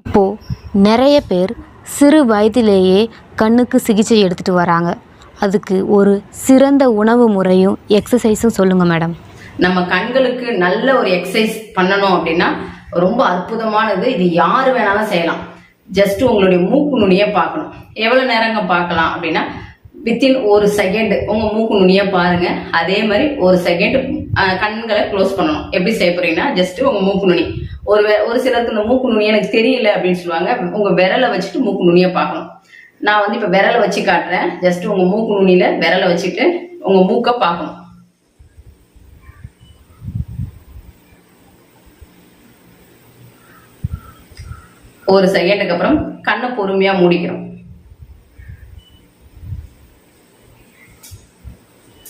இப்போ நிறைய பேர் சிறு வயதிலேயே கண்ணுக்கு சிகிச்சை எடுத்துட்டு வராங்க. அதுக்கு ஒரு சிறந்த உணவு முறையும் எக்ஸசைஸும் சொல்லுங்க மேடம் நம்ம கண்களுக்கு நல்ல ஒரு எக்ஸசைஸ் பண்ணணும் அப்படின்னா ரொம்ப அற்புதமானது. இது யார் வேணாலும் செய்யலாம். ஜஸ்ட் உங்களுடைய மூக்கு நுனியை பார்க்கணும். எவ்வளவு நேரங்க பார்க்கலாம் அப்படின்னா வித்தின் ஒரு செகண்ட் உங்க மூக்கு நுனியாக பாருங்க. அதே மாதிரி ஒரு செகண்ட் கண்களை க்ளோஸ் பண்ணணும். எப்படி செய்ய போறீங்கன்னா ஜஸ்ட் உங்க மூக்கு நுனி. ஒரு ஒரு சிலருக்கு இந்த மூக்கு நுனி எனக்கு தெரியல அப்படின்னு சொல்லுவாங்க. உங்க விரலை வச்சுட்டு மூக்கு நுனியை பார்க்கணும். நான் வந்து இப்ப விரலை வச்சு காட்டுறேன். ஜஸ்ட் உங்க மூக்கு நுனியில விரலை வச்சுட்டு உங்க மூக்கை பார்க்கணும். ஒரு செகண்டுக்கு அப்புறம் கண்ணை பொறுமையா மூடிக்கிறோம்.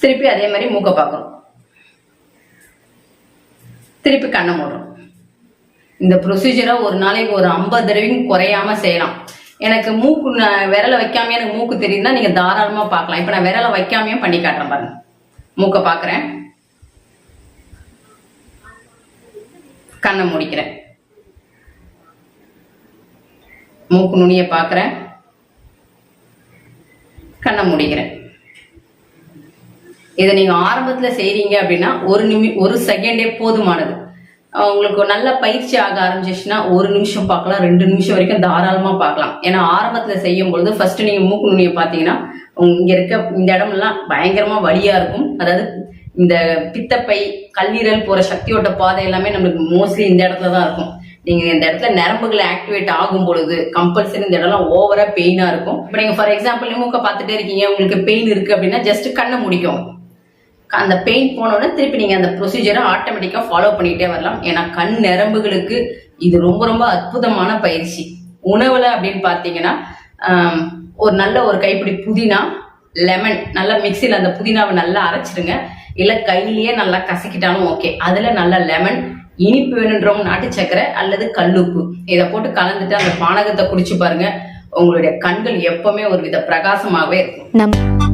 திருப்பி அதே மாதிரி மூக்க பார்க்குறோம் திருப்பி கண்ணை மூடுறோம் இந்த ப்ரொசீஜரை ஒரு நாளைக்கு ஒரு ஐம்பது தடவையும் குறையாம செய்யலாம். எனக்கு மூக்கு விரலை வைக்காம எனக்கு மூக்கு தெரியுதுன்னா நீங்க தாராளமா பார்க்கலாம். இப்ப நான் விரலை வைக்காமையே பண்ணி காட்டுறேன் பாருங்க. மூக்க பாக்குறேன் கண்ணை முடிக்கிறேன். மூக்கு நுனியை பார்க்குறேன். கண்ணை முடிக்கிறேன். இதை நீங்க ஆரம்பத்துல செய்றீங்க அப்படின்னா ஒரு நிமி ஒரு செகண்டே போதுமானது. உங்களுக்கு நல்ல பயிற்சி ஆக ஆரம்பிச்சிச்சுன்னா ஒரு நிமிஷம் பார்க்கலாம் ரெண்டு நிமிஷம் வரைக்கும் தாராளமா பார்க்கலாம். ஏன்னா ஆரம்பத்துல செய்யும் பொழுது ஃபர்ஸ்ட் நீங்க மூக்கு நுனியை பார்த்தீங்கன்னா இங்கே இங்க இருக்க இந்த இடமெல்லாம் பயங்கரமா வழியாக இருக்கும். அதாவது இந்த பித்தப்பை கல்லீரல் போற சக்தியோட்ட பாதை எல்லாமே நம்மளுக்கு மோஸ்ட்லி இந்த இடத்துல தான் இருக்கும். நீங்க இந்த இடத்துல நரம்புகளை ஆக்டிவேட் ஆகும் பொழுது கம்பல்சரி இந்த இடம்லாம் ஓவரா பெயினா இருக்கும். இப்போ நீங்க ஃபார் எக்ஸாம்பிள் மூக்க பார்த்துட்டே இருக்கீங்க உங்களுக்கு பெயின் இருக்கு அப்படின்னா ஜஸ்ட் கண்ணை முடிக்கும் அந்த பெயின் போனோடனே திருப்பி நீங்கள் அந்த ப்ரொசீஜரை ஆட்டோமேட்டிக்காக ஃபாலோ பண்ணிகிட்டே வரலாம். ஏன்னா கண் நரம்புகளுக்கு இது ரொம்ப ரொம்ப அற்புதமான பயிற்சி. உணவில் அப்படின்னு பார்த்தீங்கன்னா ஒரு நல்ல ஒரு கைப்பிடி புதினா லெமன் நல்லா மிக்சியில் அந்த புதினாவை நல்லா அரைச்சிடுங்க இல்லை கையிலேயே நல்லா கசக்கிட்டாலும் ஓகே அதில் நல்லா லெமன் இனிப்பு வேணுன்றவங்க நாட்டு சக்கரை அல்லது கல்லுப்பு. இதை போட்டு கலந்துட்டு அந்த பானகத்தை குடிச்சு பாருங்க. உங்களுடைய கண்கள் எப்பவுமே ஒரு வித பிரகாசமாகவே இருக்கும்.